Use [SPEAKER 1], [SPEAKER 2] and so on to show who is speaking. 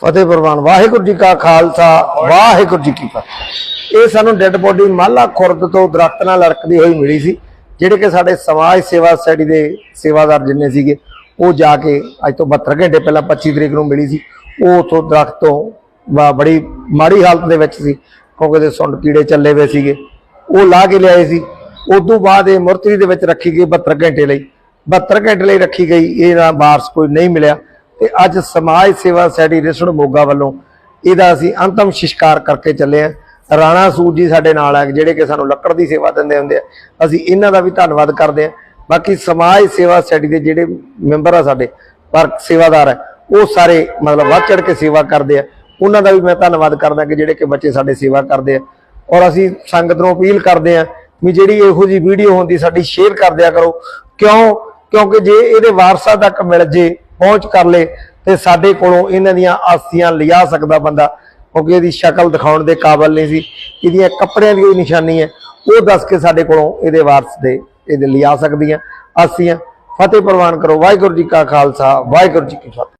[SPEAKER 1] ਫਤਿਹ ਪ੍ਰਵਾਨ। ਵਾਹਿਗੁਰੂ ਜੀ ਕਾ ਖਾਲਸਾ, ਵਾਹਿਗੁਰੂ ਜੀ ਕੀ ਫਤਿਹ। ਇਹ ਸਾਨੂੰ ਡੈੱਡ ਬੋਡੀ ਮਾਲਾ ਖੁਰਦ ਤੋਂ ਦਰਖਤ ਨਾਲ ਲੜਕਦੀ ਹੋਈ ਮਿਲੀ ਸੀ, ਜਿਹੜੇ ਕਿ ਸਾਡੇ ਸਮਾਜ ਸੇਵਾ ਸੋਸਾਇਟੀ ਦੇ ਸੇਵਾਦਾਰ ਜਿੰਨੇ ਸੀਗੇ, ਉਹ ਜਾ ਕੇ ਅੱਜ ਤੋਂ 72 ਘੰਟੇ ਪਹਿਲਾਂ 25 ਤਰੀਕ ਨੂੰ ਮਿਲੀ ਸੀ। ਉਹ ਉਥੋਂ ਦਰਖਤ ਤੋਂ ਬੜੀ ਮਾੜੀ ਹਾਲਤ ਦੇ ਵਿੱਚ ਸੀ, ਕਿਉਂਕਿ ਉਹਦੇ ਸੁੰਡ ਕੀੜੇ ਚੱਲੇ ਹੋਏ ਸੀਗੇ। ਉਹ ਲਾ ਕੇ ਲਿਆਏ ਸੀ। ਉਦੋਂ ਬਾਅਦ ਇਹ ਮੁਰਤਰੀ ਦੇ ਵਿੱਚ ਰੱਖੀ ਗਈ 72 ਘੰਟੇ ਲਈ। 72 ਘੰਟੇ ਲਈ ਰੱਖੀ ਗਈ, ਇਹਦਾ ਵਾਰਸ ਕੋਈ ਨਹੀਂ ਮਿਲਿਆ। ਤੇ ਅੱਜ ਸਮਾਜ ਸੇਵਾ ਸੈਡੀ ਰਿਸੜ ਮੋਗਾ ਵੱਲੋਂ ਇਹਦਾ ਅਸੀਂ ਅੰਤਮ ਸ਼ਿਸ਼ਕਾਰ ਕਰਕੇ ਚੱਲੇ ਆ ਰਾਣਾ ਸੂਰ ਜੀ ਸਾਡੇ ਨਾਲ ਆ, ਜਿਹੜੇ ਕਿ ਸਾਨੂੰ ਲੱਕੜ ਦੀ ਸੇਵਾ ਦਿੰਦੇ ਹੁੰਦੇ ਆ। ਅਸੀਂ ਇਹਨਾਂ ਦਾ ਵੀ ਧੰਨਵਾਦ ਕਰਦੇ ਆ ਬਾਕੀ ਸਮਾਜ ਸੇਵਾ ਸੋਸਾਇਟੀ ਦੇ ਜਿਹੜੇ ਮੈਂਬਰ ਆ ਸਾਡੇ, ਪਰ ਸੇਵਾਦਾਰ ਆ, ਉਹ ਸਾਰੇ ਮਤਲਬ ਵੱਧ ਚੜ ਕੇ ਸੇਵਾ ਕਰਦੇ ਆ। ਉਹਨਾਂ ਦਾ ਵੀ ਮੈਂ ਧੰਨਵਾਦ ਕਰਦਾ ਕਿ ਜਿਹੜੇ ਕਿ ਬੱਚੇ ਸਾਡੇ ਸੇਵਾ ਕਰਦੇ ਆ। ਔਰ ਅਸੀਂ ਸੰਗਤ ਨੂੰ ਅਪੀਲ ਕਰਦੇ ਆ ਵੀ ਜਿਹੜੀ ਇਹੋ ਜੀ ਵੀਡੀਓ ਹੁੰਦੀ ਸਾਡੀ ਸ਼ੇਅਰ ਕਰ ਦਿਆ ਕਰੋ। ਕਿਉਂ? ਕਿਉਂਕਿ ਜੇ ਇਹਦੇ ਵਾਰਸਾਂ ਤੱਕ ਮਿਲ ਜੇ, ਪਹੁੰਚ ਕਰ ਲੇ, ਤੇ ਸਾਡੇ ਕੋਲੋਂ ਇਹਨਾਂ ਦੀਆਂ ਆਸਤੀਆਂ ਲਿਆ ਸਕਦਾ ਬੰਦਾ, ਕਿਉਂਕਿ ਇਹਦੀ ਸ਼ਕਲ ਦਿਖਾਉਣ ਦੇ ਕਾਬਲ ਨਹੀਂ ਸੀ, ਇਹਦੀਆਂ ਕੱਪੜਿਆਂ ਦੀ ਕੋਈ ਨਿਸ਼ਾਨੀ ਹੈ, ਉਹ ਦੱਸ ਕੇ ਸਾਡੇ ਕੋਲੋਂ ਇਹਦੇ ਵਾਰਸ ਦੇ ਇਹਦੇ ਲਿਆ ਸਕਦੀਆਂ ਆਸਤੀਆਂ। ਫਤਿਹ ਪ੍ਰਵਾਨ ਕਰੋ, ਵਾਹਿਗੁਰੂ ਜੀ ਕਾ ਖਾਲਸਾ, ਵਾਹਿਗੁਰੂ ਜੀ ਕੀ ਫਤਿਹ।